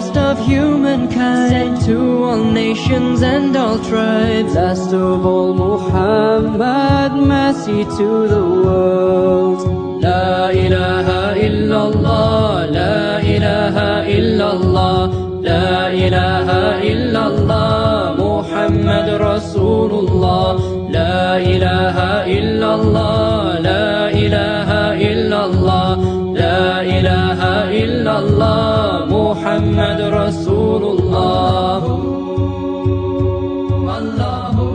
best of humankind, sent to all nations and all tribes. Last of all, Muhammad, mercy to the world. La ilaha illallah, la ilaha illallah, la ilaha illallah, Muhammad Rasulullah. La ilaha illallah, la ilaha illallah, la ilaha illallah, Muhammad Rasulullah. Allahu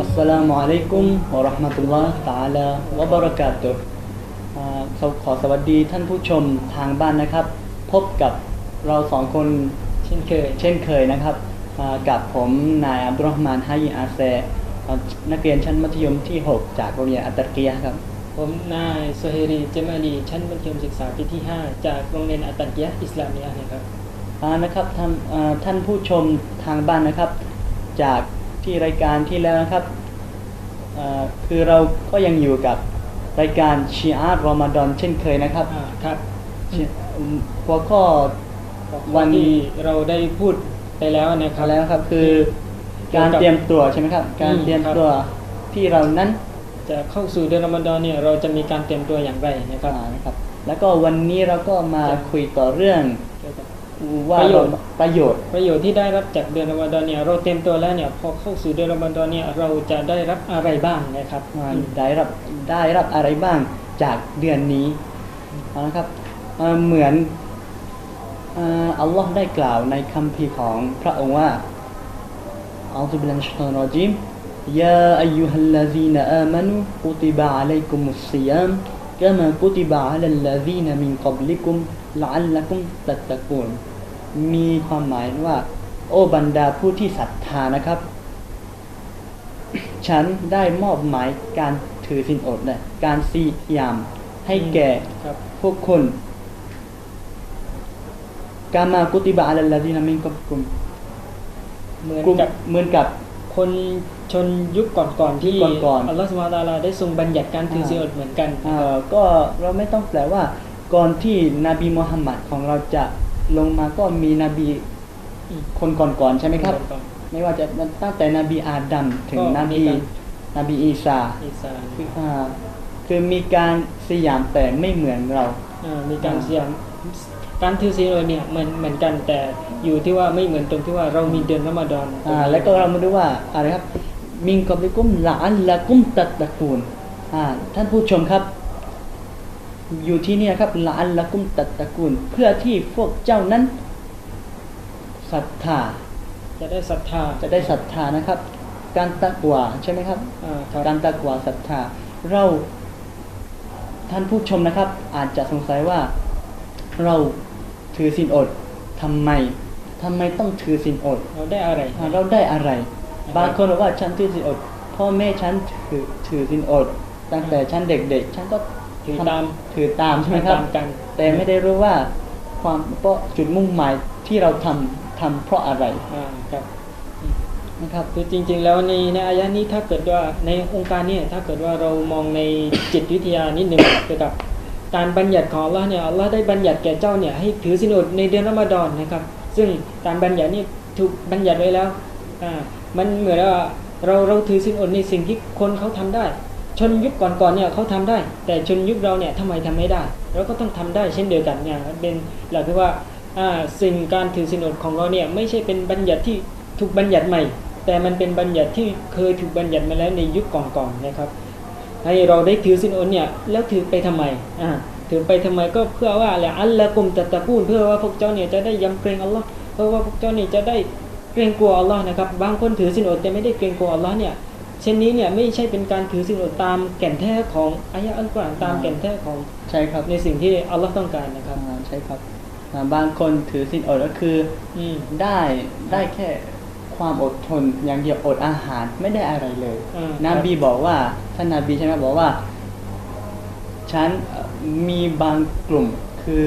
อัสสลามุอะลัยกุมวะเราะห์มะตุลลอฮ์ตะอาลาวะบะเราะกาตุฮ์อ่าขอขอสวัสดีท่านผู้ชมทางบ้านนะครับ พบกับเราสองคนเช่นเคยเช่นเคยนะครับกับผมนายอับดุลรอฮ์มานฮายิอาเซนักเรียนชั้นมัธยมที่ 6 จากโรงเรียนอัตตะกียครับ ผมนายโซเฮรีเจมาลีชั้นมัธยมศึกษาปีที่ 5 จากโรงเรียนอัตตันยะห์อิสลามียะห์นะครับอ่านะครับท่านอ่าท่านผู้ชมทางบ้านนะครับ จากที่รายการที่แล้วนะครับอ่าคือเราก็ยังอยู่กับรายการชีอาร์รอมฎอนเช่นเคยนะครับอ่าครับชีอืมหัวข้อวัวันนที่เราได้พูดไปแล้วนะครัอะบไรนะครับคือการเตรียมตัวใช่ไหมครับ การอืมเตรียมครับตัวที่เรานั้น จะเข้าสู่เดือนรอมฎอนเนี่ยเราจะมีการเตรียมตัวอย่างไรนะครับอ่านะครับ แล้วก็วันนี้เราก็มาจะคุยต่อเรื่องเกี่ยวกับว่าประโยชน์เราประโยชน์ประโยชน์ที่ได้รับจากเดือนรอมฎอนเนี่ยเราเตรียมตัวแล้วเนี่ยพอเข้าสู่เดือนรอมฎอนเนี่ยเราจะได้รับอะไรบ้างนะครับว่าอืมได้รับได้รับอะไรบ้างจากเดือนนี้เอานะครับเอ่อเหมือนเอ่ออัลลอฮ์ได้กล่าวในคัมภีร์ของพระองค์ว่าอัลลอฮฺบิลลาฮิมินชัยฏอนรอจีม ยาอายุฮัลลาซีนอามานุกุติบะอะลัยกุมุสซิยามกะมากุติบะอะลัลลาซีนมินกับลิกุมละอัลลักุมตัตตะกูนมีความหมายว่า โอ้บรรดาผู้ที่ศรัทธานะครับ ฉันได้มอบหมายการถือสินอดเนี่ยการซียาม ให้แก่ครับพวกคนกามากุติบะอัลลาดีนามินกับกลุ่มเหมือนกลุ่มกับเหมือนกับคน ชนยุคก่อนๆที่ยุคก่อนๆอัลลอฮฺสุบฮานะฮูวะตะอาลาได้ทรงบัญญัติการถือศีลอดเหมือนกันเอ่อก็เราไม่ต้องแปลว่าก่อนที่นบีมุฮัมมัดของเราจะลงมาก็มีนบีอืมคนก่อนๆใช่ไหมครับก่อนไม่ว่าจะตั้งแต่นบีอาดัมถึงก็นมีบีการนบีอีสาๆอีสานคืออ่าคือมีการสยามแต่ไม่เหมือนเราอ่ามีการอ่าเสียงการถือศีลอดเนี่ยเหมือนเหมือนกันแต่อยู่ที่ว่าไม่เหมือนตรงที่ว่าเรามีเดือนรอมฎอนอ่าแล้วก็เรามาดูว่าอะไรครับ มิงกับลิกุมละอันละกุมตัดตะกูลอ่าท่านผู้ชมครับ อยู่ที่เนี่ยครับละอันละกุมตัดตะกูล เพื่อที่พวกเจ้านั้นศรัทธาจะได้ศรัทธาจะได้ศรัทธานะครับ การตักวาใช่ไหมครับอ่าครับการตักวาศรัทธา เราท่านผู้ชมนะครับ อาจจะสงสัยว่าเราถือศีลอดทำไมทำไมต้องถือศีลอด เราได้อะไรอ่าเราได้อะไรนะครั บบางคนบอกว่าฉันถือศีลอด พ่อแม่ฉันถือถือศีลอด ตั้งแต่ฉันเด็กๆ ฉันก็ถือตามถือตามใช่ไหมครับตามกันแต่ไม่ได้รู้ว่าความเพราะจุดมุ่งหมายที่เราทำทำเพราะอะไรอ่าครับนะครับคือจริง ๆ แล้วในในอายะนี้ถ้าเกิดว่าในองค์การเนี่ยถ้าเกิดว่าเรามองในจิตวิทยานิดหนึ่งเกี่ยวกับการบัญญัติของอัลลอฮ์เนี่ยอัลลอฮ์ได้บัญญัติแก่เจ้าเนี่ยให้ถือศีลอดในเดือนรอมฎอนนะครับ ซึ่งการบัญญัตินี่ถูกบัญญัติไว้แล้วอ่า มันเหมือนว่าเราเราถือศีลอดในสิ่งที่คนเขาทำได้ ชนยุคก่อนๆเนี่ยเขาทำได้ แต่ชนยุคเราเนี่ยทำไมทำไม่ได้เราก็ต้องทำได้เช่นเดียวกันเนี่ยเป็นหลักที่ว่าสิ่งการถือศีลอดของเราเนี่ยไม่ใช่เป็นบัญญัติที่ถูกบัญญัติใหม่ แต่มันเป็นบัญญัติที่เคยถูกบัญญัติมาแล้วในยุคก่อนๆนะครับ ให้เราได้ถือศีลอดเนี่ยแล้วถือไปทำไมอ่าถือไปทำไมก็เพื่อว่าอะไรอัลละกุมตัตตะกูนเพื่อว่าพวกเจ้าเนี่ยจะได้ยำเกรงอัลลอฮ์เพื่อว่าพวกเจ้าเนี่ยจะได้ เกรงกลัวอัลลอฮ์นะครับบางคนถือศีลอดแต่ไม่ได้เกรงกลัวอัลลอฮ์เนี่ยเช่นนี้เนี่ยไม่ใช่เป็นการถือศีลอดตามแก่นแท้ของอายะห์อัลกุรอานตามแก่นแท้ของใช่ครับในสิ่งที่อัลลอฮ์ต้องการนะครับอ่าใช่ครับอ่าบางคนถือศีลอดก็คืออืมได้ได้แค่ความอดทนอย่างเดียวอดอาหารไม่ได้อะไรเลยอ่านบีบอกว่าท่านนบีใช่ไหมบอกว่าฉันเอ่อมีบางกลุ่มคือ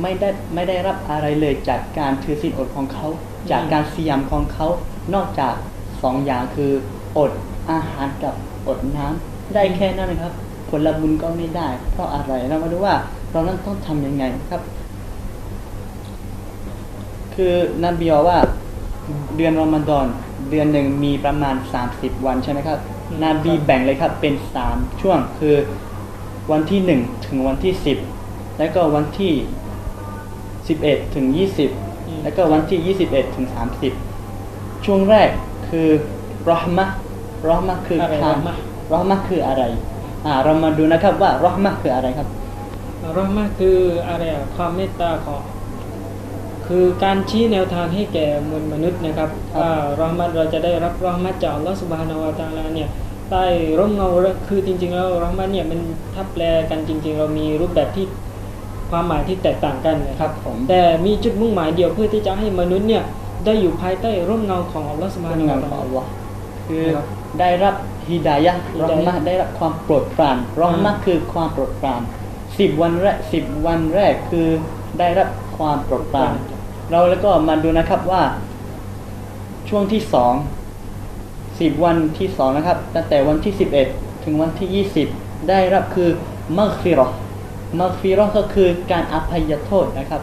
ไม่ได้ไม่ได้รับอะไรเลยจากการถือศีลอดของเขา จากการสยามของเขานอกจากสองอย่างคืออดอาหารกับอดน้ำได้แค่นั้นนะครับ ผลบุญก็ไม่ได้ เพราะอะไรเรามาดูว่าเรานั้นต้องทำยังไงครับ คือนบีบอกว่าเดือนรอมฎอนเดือนหนึ่งมีประมาณ 30 วันใช่ไหมครับนบีแบ่งเลยครับเป็น 3 ช่วงคือวันที่ 1 ถึงวันที่ 10 แล้วก็วันที่ 11 ถึง 20 แล้วก็วันที่ 21 ถึง 30 ช่วงแรกคือรอห์มะห์รอห์มะห์คืออะไรความรอห์มะห์รอห์มะห์คืออะไรอ่าเรามาดูนะครับว่ารอห์มะห์คืออะไรครับรอห์มะห์คืออะไรอะความเมตตาของคือการชี้แนวทางให้แก่มวลมนุษย์นะครับครับว่ารอห์มะห์เราจะได้รับรอห์มะห์จากอัลลอฮฺสุบฮานาวะตะอาลาเนี่ยใต้ร่มเงาคือจริง ๆ แล้วรอห์มะห์เนี่ยมันถ้าแปลกันจริง ๆ เรามีรูปแบบที่ ความหมายที่แตกต่างกันนะคครัรับบผมแต่มีจุดมุ่งหมายเดียวเพื่อที่จะให้มนุษย์เนี่ยได้อยู่ภายใต้ร่มเงาของอัลลอฮฺสุบฮาเป็นนาวะงานตะของอาอัลาลลอฮ์คือครับได้รับฮิดายะห์ฮิรอดาห์ยะห์มะห์ได้รับความโปรดปรานรอห์มะห์อ่าคือความโปรดปรานสิบวันแรกสิบวันแรกคือได้รับความโปรดปรานเราแล้วก็มาดูนะครับว่าช่วงที่สองสิบวันที่สองนะครับตั้งแต่วันที่สิบเอ็ดถึงวันที่ยี่สิบได้รับคือมักฟิเราะห์ มักฟิเราะห์ก็คือการอภัยโทษนะครับ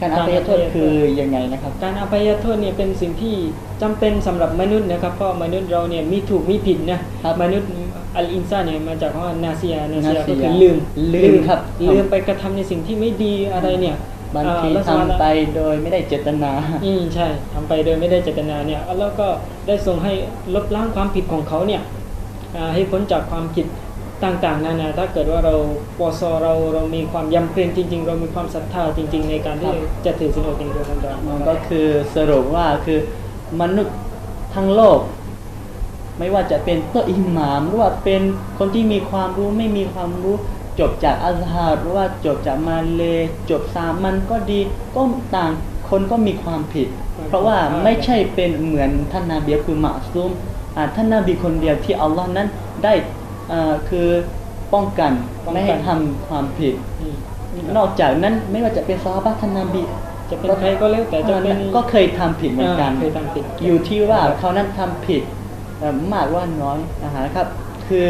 การอภัยโทษคือยังไงนะครับ การอภัยโทษเนี่ยเป็นสิ่งที่จำเป็นสำหรับมนุษย์นะครับเพราะมนุษย์เราเนี่ยมีถูกมีผิดนะครับมนุษย์อัลอินซานเนี่ยมาจากคำว่านาเซียนาเซียนาเซีก็ยคือลืมลืมครับลืมไปกระทำในสิ่งที่ไม่ดีอะไรเนี่ยบางทีอ่แล้วทำไปโดยไม่ได้เจตนา อืมใช่ทำไปโดยไม่ได้เจตนาเนี่ยแล้วก็ได้ทรงให้ลบล้างความผิดของเขาเนี่ยอ่าให้พ้นจากความผิด ต่างๆนานาถ้าเกิดว่าเราปอซอเราเรามีความยำเกรงจริง ๆ เรามีความศรัทธาจริง ๆ ในการที่ครับจะถือสินอดในเดือนรอมฎอนมันก็คือสรุปว่าคือมนุษย์ทั้งโลก ไม่ว่าจะเป็นตัวอิหมามหรือว่าเป็นคนที่มีความรู้ไม่มีความรู้จบจากอัลฮาร์หรือว่าจบจากมาเลจบสามันก็ดีก็ต่างคนก็มีความผิด เพราะว่าไม่ใช่เป็นเหมือนท่านนาบีคือมาซุมอ่าท่านนาบีคนเดียวที่อัลลอฮ์นั้นได้อ่า คือป้องกันไม่ให้ทำความผิดอืมนอกจากนั้นไม่ว่าจะเป็นซอฮาบะห์ท่านนาบีจะเป็นใครก็แล้วแต่จะเป็นก็เคยทำผิดเหมือนกันอ่าเคยทำผิด อยู่ที่ว่าเขานั้นทำผิดเอ่อมากว่าน้อยนะฮะครับ คือ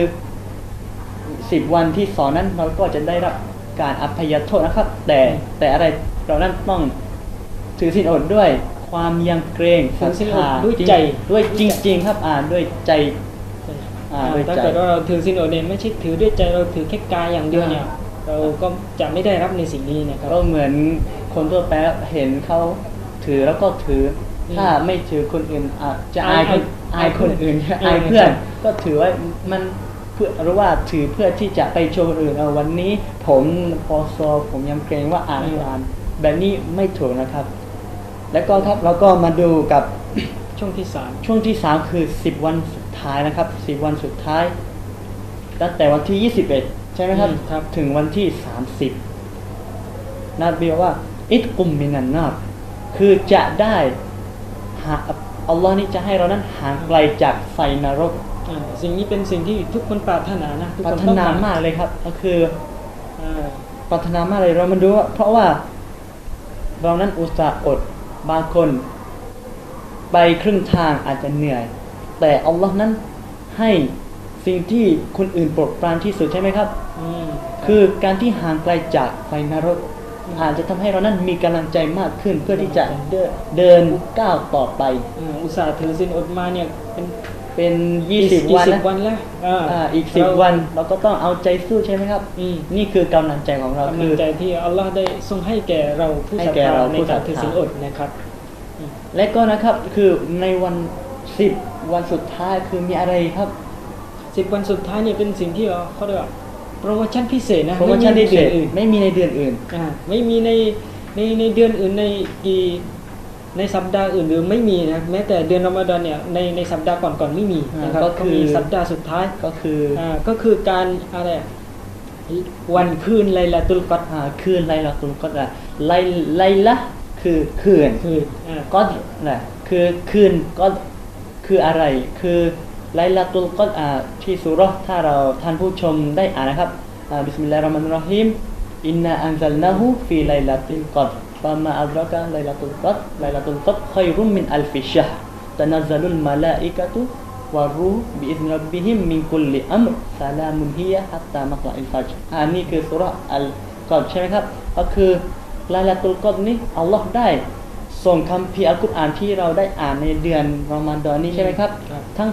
สิบวันที่สอนนั้นเราก็จะได้รับการอภัยโทษนะครับ แต่แต่อะไรเรานั้นต้องถือสินอดด้วยความยำเกรงศถืรัอทศีลอดธาด้วยจริงใจด้วยจริง ๆ ครับอ่าด้วยใจอ่าอ่าด้วย ถ้าใจเกิดว่าเราถือสินอดเนี่ยไม่ใช่ถือด้วยใจเราถือแค่กายอย่างเดียวเนี่ยเราก็จะไม่ได้รับในสิ่งนี้นะครับก็เหมือนคนทั่วไปเห็นเขาถือแล้วก็ถืออมถ้าไม่ถือคนอื่นอาจจะอาอายยคนอาอายยคนอื่นเพื่อนอายเออเพื่อนใช่ก็ถือว่ามันเพื่อหรือว่าถือเพื่อที่จะไปโชว์คนอื่นเอาวันนี้ ผมพอซอผมยังเกรงว่าอ่านอ่านแบบนี้ไม่ถูกนะครับ แล้วก็ครับเราก็มาดูกับช่วงที่สามช่วงที่สามคือสิบวันสุด ท้ายนะครับสิบวันสุดท้ายตั้งแต่วันที่ยี่สิบเอ็ดใช่ไหมครับครับ ถึงวันที่สามสิบนบีบอกว่า อิดกุมมินันนาบคือจะได้หาอัลลอฮ์นี่จะให้เรานั้นห่างไกลจากไฟนรกอ่าสิ่งนี้เป็นสิ่งที่ทุกคนปรารถนานะทุกปราคนรถต้องนาการมากเลยครับ ก็คืออ่าปรารถนามากเลยเรามาดูว่าเพราะว่าเรานั้นอุตส่าห์อดบางคน ไปครึ่งทางอาจจะเหนื่อย แต่อัลลอฮ์นั้นให้สิ่งที่คนอื่นโปรดปรานที่สุดใช่ไหมครับอืมคือการที่ห่างไกลจากไฟนรกอาจจะทำให้เรานั้นมีกำลังใจมากขึ้นเพื่อที่จะเดินเดินก้าวต่อไปอ่าอุตส่าห์ถือสินอดมาเนี่ยเป็นเป็นกี่20วันสิบนะวันแล้วอ่าอ่าอีกเรา10วันเราก็ต้องเอาใจสู้ใช่ไหมครับอืมนี่คือกำลังใจของเรากำคืลังอใจที่อัลลอฮ์ได้ทรงให้แก่เราผู้ให้ศรัทแก่ธาเราในผู้ศรักาทรธาถือสินอดนะครับ และก็นะครับคือในวันสิบ วันสุดท้ายคือมีอะไรครับสิบวันสุดท้ายเนี่ยเป็นสิ่งที่เขาเรียกว่าโปรโมชั่นพิเศษนะโปรโมชั่นไพิเศษดือนอื่น ไม่มีในเดือนอื่นอ่าไม่มีในในในเดือนอื่นในกี่ในสัปดาห์อื่นหรือไม่มีนะแม้แต่เดือนรอมฎอนเนี่ยในในสัปดาห์ก่อนๆไม่มีนะครับอ่าก็ก็คือมีสัปดาห์สุดท้ายก็คืออ่าก็คือการอะไรอะวันคืนไลลาตุลกัดอ่าคืนไลลาตุลกอดอะไลไลละคือคืนคืนอ่าก็นะคือคืนก็ คืออะไรคือไลลาตุลกอดอ่าที่สุราถ้าเราท่านผู้ชมได้อ่านนะครับอ่าบิสมิลลาฮิรเราะห์มานิรเราะฮีมอินนาอันซัลนาฮูฟีไลลาตุลกอดฟามาอัดรากะไลลาตุลกอดไลลาตุลกอดขัยรุมมินอัลฟิชฮ์ตะนัซซัลุลมาลาอิกะตุวะรูห์บิอิซนร็อบบิฮิมมินกุลลิอัมรซาลามุนฮิยะฮัตตามะกลาอิลฟัจอ่านี่คือสุราอัลกอดใช่ไหมครับก็คือไลลาตุลกอดนี้อัลลอฮ์ได้ ส่งคัมภีร์อัลกุรอานที่เราได้อ่านในเดือนรอมฎอนนี้ใช่ไหมครับครับ ทั้ง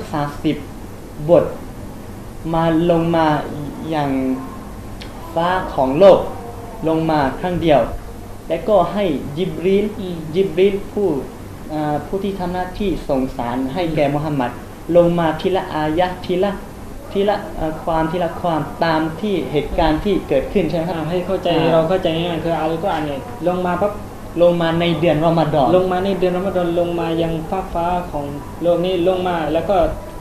30 บท มาลงมาอย่างฟ้าของโลกลงมาครั้งเดียว และก็ให้ยิบรีลอืมยิบรีลผู้อ่าผู้ที่ทำหน้าที่ส่งสารให้แก่มุฮัมมัดลงมาทีละอายะห์ทีละทีละอ่าความทีละความตามที่เหตุการณ์ที่เกิดขึ้นใช่ไหมครับอ่าให้เข้าใจอ่าเราเข้าใจง่ายๆคืออัลกุรอานเนี่ยลงมาปั๊บ ลงมาในเดือนรอมฎอนลงมาในเดือนรอมฎอนลงมายังฟ้ากฟ้าของโลกนี้ลงมาแล้วก็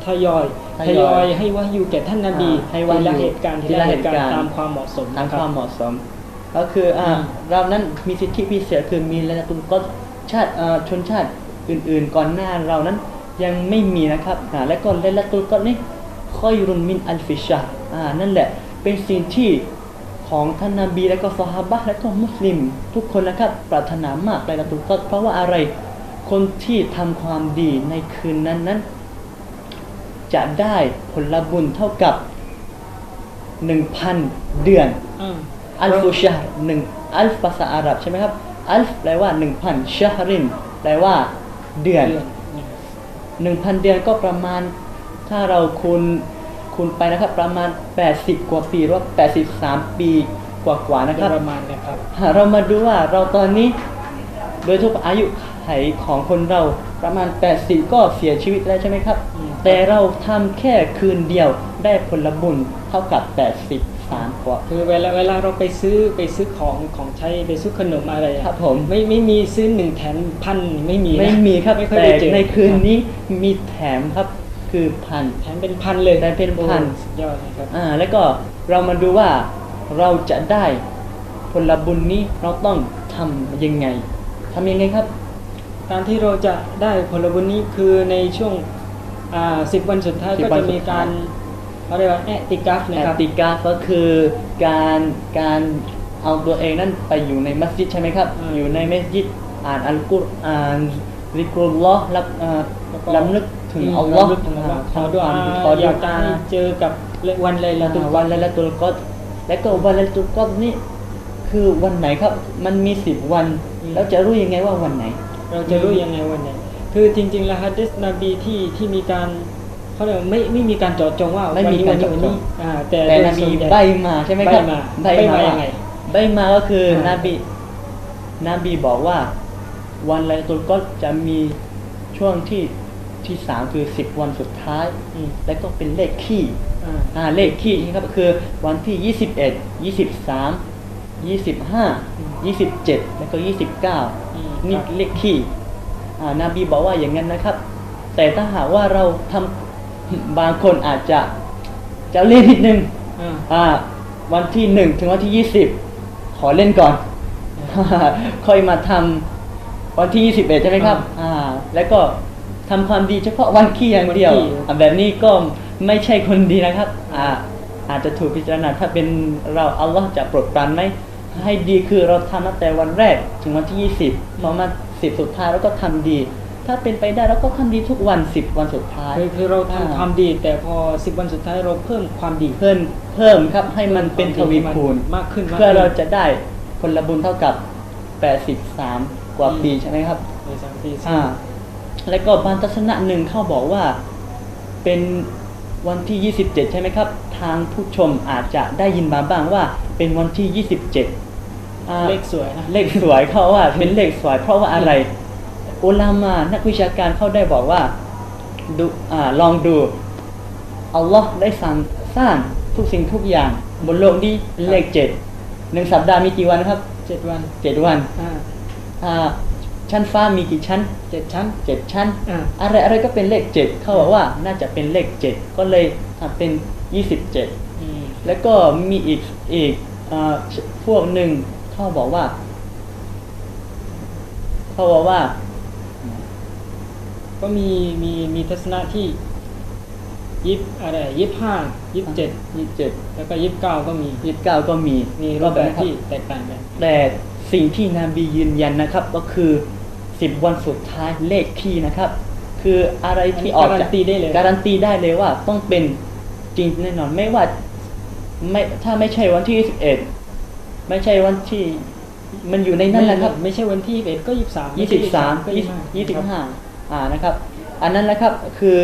ทยอยททยยออยยให้วายูแก่ท่านนบีอ่าให้วายุทีละเหตุการณ์ทีทีละละเหเหตุตุกาการรณ์ณ์ตามความเหมาะสมตามนะครับวามเหมาะสม ก็คืออ่าอืมเรานั้นมีสิทธิพิเศษคือมีละตุลก็ชาติอ่าชนชาติอื่นๆ ก่อนหน้าเรานั้นยังไม่มีนะครับอ่าและก็ละตุลก็นี่คอยรุนมินอัลฟิชาร์อ่านั่นแหละเป็นสิ่งที่ ของท่านนาบีและก็ซอฮาบะห์และก็มุสลิม ทุกคนนะครับปรารถนามากละตุลก็เพราะว่าอะไรคนที่ทำความดีในคืนนั้นนั้น จะได้ผลบุญเท่ากับ1,000เดือนอ่าอัลฟุชาร์หนึ่งอัลฟภาษาอาหรับใช่ไหมครับ อัลฟแปลว่าหนึ่งพันชาฮรินแปลว่าเดือนเดือนหนึ่งพันเดือนก็ประมาณถ้าเราคูณ คูณไปนะครับ ประมาณ 80 กว่าปีหรือว่า83 ปีกว่าๆนะโดครัยบประมาณนะครับหากเรามาดูว่าเราตอนนี้ โดยทั่วไปอายุไขของคนเราประมาณ 80 ก็เสียชีวิตแล้วใช่ไหมครับอืมแต่เราทำแค่คืนเดียวได้ผลบุญเท่ากับ83กว่าคือเวลาเวลาเราไปซื้อไปซื้อของของใช้ไปซื้อขนมอะไรอะครับผมไม่ไม่มีซื้อหนึ่งแถมพันไม่มีนะไม่มีครับไม่ค่อยแต่ได้เจอในคืนนี้มีแถมครับ คือพันแถมเป็นพันเลยแถมเป็นพันโอ้สุดยอดนะครับอ่าแล้วก็เรามาดูว่าเราจะได้ผลบุญนี้เราต้องทำยังไงทำยังไงครับ การที่เราจะได้ผลบุญนี้คือในช่วงอ่าสิบวันสุดท้าย10ก็วันจะสุมีดท้ายการเขาเรียกว่าแอติกัฟแอนะครับติกาก็คือการการเอาตัวเองนั้นไปอยู่ในมัสยิดใช่ไหมครับอืมอยู่ในมัสยิดอ่านอัลกุรอานริกรุลลอฮ์รับอ่าแล้วก็ลำลึกถึงมอัลลอฮ์รำลึกถึงอัลลอฮ์ขอดุอาขออดุยากจะอาให้เจอกับวันไลลาตุตุลลวันละละตุลกอดและก็วันละตุลกอดนี่คือวันไหนครับ มันมีสิบวัน แล้วจะรู้ยังไงว่าวันไหน เราจะรู้ยังไงวันไหน คือจริงๆแล้วฮะดิษนบีที่ที่มีการเขาเรียกว่าไม่ไม่มีการเจาะจงว่าไม่วันมีนี้กาวัรนนี้เจาะวันจนี้งอ่าแต่แต่โดยนบีส่วนญ่ใบมาใช่ไหมครับใบ้มาใบใบ้มามายังไงใบมาก็คืออานบีนบีบอกว่า วันละตุลกอดจะมีช่วงที่ ที่สามคือสิบวันสุดท้ายอืมแล้วก็เป็นเลขขี้อ่าอ่าเลขขี้นี่ครับก็คือวันที่ยี่สิบเอ็ดยี่สิบสามยี่สิบห้ายี่สิบเจ็ดแล้วก็ยี่สิบเก้าอืมนี่ครับเลขขี้อ่านาบีบอกว่าอย่างนั้นนะครับ แต่ถ้าหากว่าเราทำบางคนอาจจะจะเล่นนิดนึงอ่าอ่าวันที่หนึ่งถึงวันที่ยี่สิบขอเล่นก่อน ค่อยมาทำวันที่ยี่สิบเอ็ดใช่ไหมครับ อ่า แล้วก็ ทำความดีเฉพาะวันขี้อย่างเดียววันขี้อะแบบนี้ก็ไม่ใช่คนดีนะครับอ่าอาจจะถูกพิจารณาถ้าเป็นเราอัลลอฮ์จะโปรดปรานไหมให้ดีคือเราทำตั้งแต่วันแรก ถึงวันที่ยี่สิบพอมาสิบสุดท้ายเราก็ทำดี ถ้าเป็นไปได้เราก็ทำดีทุกวันสิบวันสุดท้ายคือคือเราอ่าทำความดี แต่พอสิบวันสุดท้ายเราเพิ่มความดีเพิ่มเพิ่มครับให้มันเป็นทวีคูณมากขึ้นมากขึ้นเพื่อเราจะได้ผลบุญเท่ากับ 83 กว่าอืมปีใช่ไหมครับในสามปีอ่า แล้วก็บางทัศนะหนึ่งเขาบอกว่าเป็นวันที่ 27 ใช่ไหมครับ ทางผู้ชมอาจจะได้ยินมาบ้างว่าเป็นวันที่ 27อ่าเลขสวยนะ เลขสวยเขาว่าเป็นเลขสวย เพราะว่าอะไร อุลามานักวิชาการเขาได้บอกว่าดูอ่าลองดู อัลลอฮ์ได้สั่งสร้างทุกสิ่งทุกอย่าง บนโลกนี้เป็นเลขเจ็ดหนึ่งสัปดาห์มีกี่วันครับเจ็ดวันเจ็ดวันอ่าอ่า ชั้นฟ้ามีกี่ชั้นเจ็ดชั้นเจ็ดชั้นอ่าอะไรอะไรก็เป็นเลขเจ็ดเขาบอกว่าน่าจะเป็นเลขเจ็ดก็เลยทำเป็นยี่สิบเจ็ดอืมแล้วก็มีอีกอีกอาพวกหนึ่งเขาบอกว่าเขาบอกว่า ก็มีมีมีทัศนะที่ยิบอะไรยิบห้ายิบเจ็ดยี่สิบเจ็ดแล้วก็ยิบเก้าก็มียี่สิบเก้าก็มีมีรูปแบบนะครับที่แตกต่างกันแต่สิ่งที่นบียืนยันนะครับ ก็คือ สิบวันสุดท้ายเลขที่นะครับ คืออะไรที่ออกการัจากนตีได้เลยการันตีได้เลยว่าต้องเป็นจริงแน่นอนไม่ว่าไม่ถ้าไม่ใช่วันที่21ไม่ใช่วันที่ มันอยู่ในนั้นแหละครับ ไม่ใช่วันที่21ก็23ยี่สิบสามก็ยี่สิบห้าอ่านะครับ อันนั้นแหละครับคือ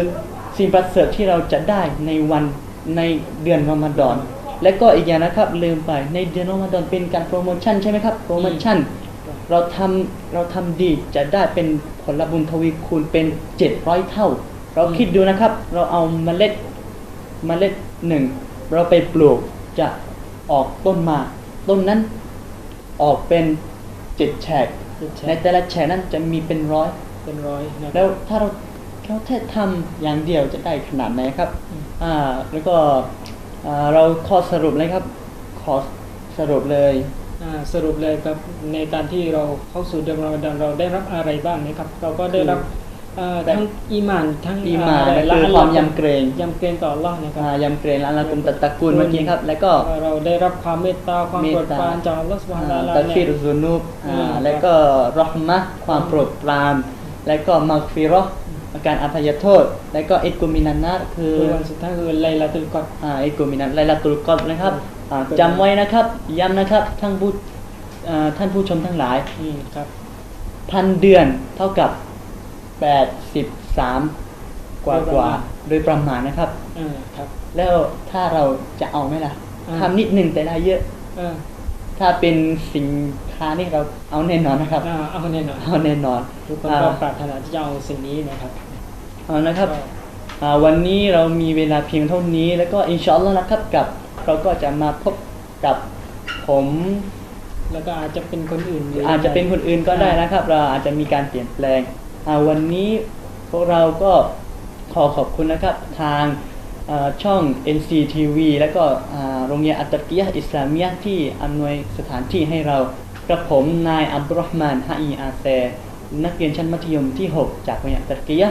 สิ่งประเสริฐที่เราจะได้ในวันในเดือนรอมฎอนและก็อีกอย่างนะครับลืมไปในเดือนรอมฎอนเป็นการโปรโมชั่นใช่ไหมครับโปรโมชั่น เราทำเราทำดีจะได้เป็นผลบุญทวีคูณเป็น700เท่า เราคิดดูนะครับ เราเอาเมล็ดเมล็ดหนึ่งเราไปปลูกจะออกต้นมา ต้นนั้นออกเป็นเจ็ดแฉกในแต่ละแฉกนั้นจะมีเป็นร้อยเป็นร้อยนะคแล้รับวถ้าเราเราแค่ทำอย่างเดียวจะได้ขนาดไหนครับอ่าแล้วก็อ่าเราข้อสรุปเลยครับ ขอสรุปเลยอ่า สรุปเลยครับในการที่เราเข้าสู่เดือนรอมฎอนเราได้รับอะไรบ้างนะครับ เราก็ได้รับอ่าทั้งอีหมานทั้งอีหม่านะไรก็คือละความยำเกรงยำเกรงต่ออัลลอฮ์นะครับอ่ายำเกรงละละกุมตะตะกุลเมื่อกี้ครับ แล้วก็เราได้รับความเมตตาความเมตโปรตาดปรานจากอัลลอฮ์สุบฮานะอ่าฮูวะตัตะกอาลาฟิเนี่ยรุซุนุบอ่าอืมแล้วก็รอห์มะห์ความโปรดปราน แล้วก็มักฟิเราะห์การอภัยโทษ แล้วก็อิกุมินันนาคือคือวันสุดท้ายคือไลลาตุลกอดอ่าอิกุมินันไลลาตุลกอดนะครับ อ่าจำไว้นะครับย้ำนะครับทั้งผู้อ่าท่านผู้ชมทั้งหลายอืมครับพันเดือนเท่ากับแปดสิบสามกว่าโดยกประว่ามาณโดยประมาณนะครับเออครับ แล้วถ้าเราจะเอาไหมล่ะอ่าทำนิดหนึ่งแต่ได้เยอะเออถ้าเป็นสินค้านี่เราเอาแน่นอนนะครับอ่าเอาแน่นอนเอาแน่นอนทุกคนอ่าก็ปรารถนาที่จะเอาสิ่งนี้นะครับเอานะครับก็อ่าวันนี้เรามีเวลาเพียงเท่านี้แล้วก็อินชาอัลลอฮ์นะครับกับ เราก็จะมาพบกับผม แล้วก็อาจจะเป็นคนอื่นหรือาจจะเป็นคนอื่นก็ได้นะครับ เราอาจจะมีการเปลี่ยนแปลงอ่าวันนี้พวกเราก็ขอขอบคุณนะครับทางช่อง NCTV แล้วก็โรงเรียนอัตตะกียะอิสลามียะที่อำนวยสถานที่ให้เรากระผมนายอับดุลรห์มานฮะอีอาเซนักเรียนชั้นมัธยมที่ 6 จากโรงเรียนอัตตะกียะ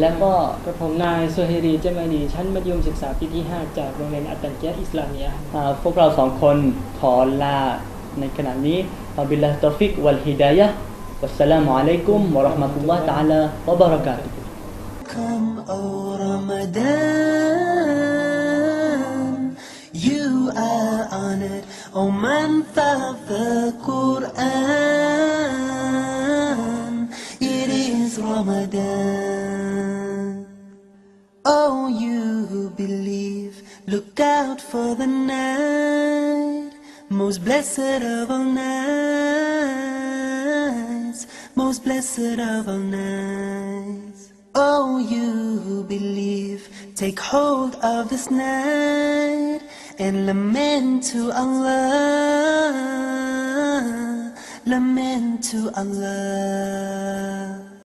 แล้วก็กระผมนายสุเฮรีเจมาดีชั้นมัธยมศึกษาปีที่ 5 จากโรงเรียนอัตตันเจียะห์อิสลามียะห์อ่าพวกเราสองคนขอลาในขณะนี้อับิลลาฮิตอฟิกวัลฮิดายะห์วัสสลามุอะลัยกุมวะเราะห์มะตุลลอฮ์ตะอาลาวะบะเราะกาตุฮ์ Come, O Ramadan, you are honored, O month of the out for the night, most blessed of all nights, most blessed of all nights. Oh, you who believe, take hold of this night and lament to Allah, lament to Allah.